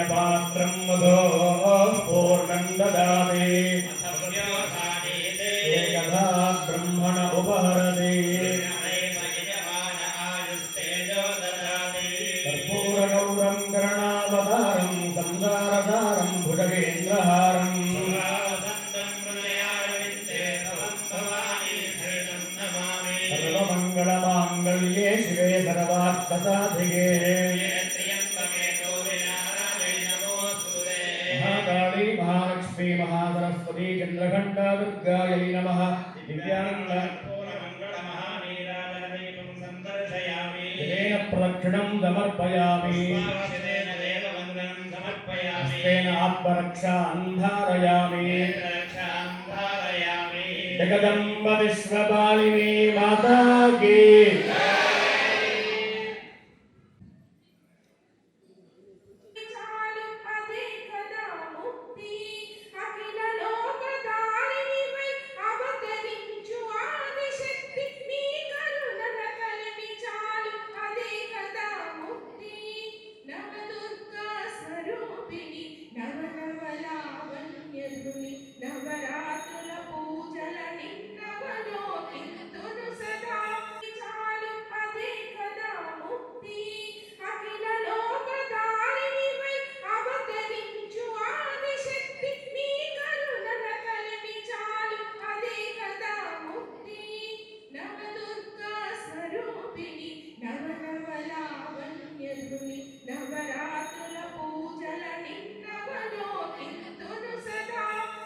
हिरण्यपात्रं मधो पूर्णं ददाति एकधा ब्रह्मण उपहरति कर्पूरगौरं करणावतारं संसारसारं भुजगेन्द्रहारम् सर्वमङ्गलमाङ्गल्ये शिवे सर्वार्थसाधिके కాళీ మహాలక్ష్మీ మహాసరస్వతి చంద్రఘంటా దుర్గాయ నమ ప్రక్షణం ప్రదక్షిణం సమర్పయామి. హస్తేన జగదంబ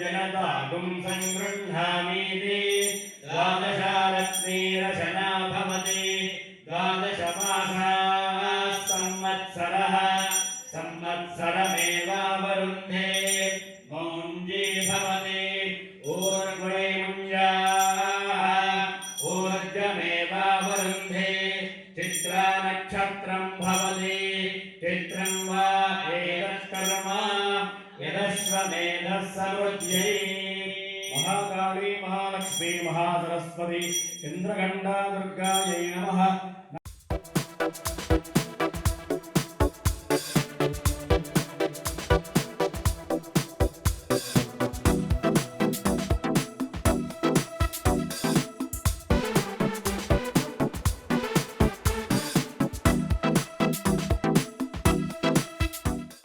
जनतागुं सङ्गृह्णामीति द्वादशालक्ष्मीरशना भवति द्वादशमासाः संवत्सरः संवत्सरमेवावरुन्धे मौञ्जी भवति ऊर्ध्वे मुञ्जाः ऊर्जमेवावरुन्धे चित्रानक्षत्रं भवति चित्रं वा एतत्कर्म यदश्वमेधः सर्वज्ञै महाकाली महालक्ष्मी महासरस्वती इन्द्रगण्डा दुर्गायै नमः।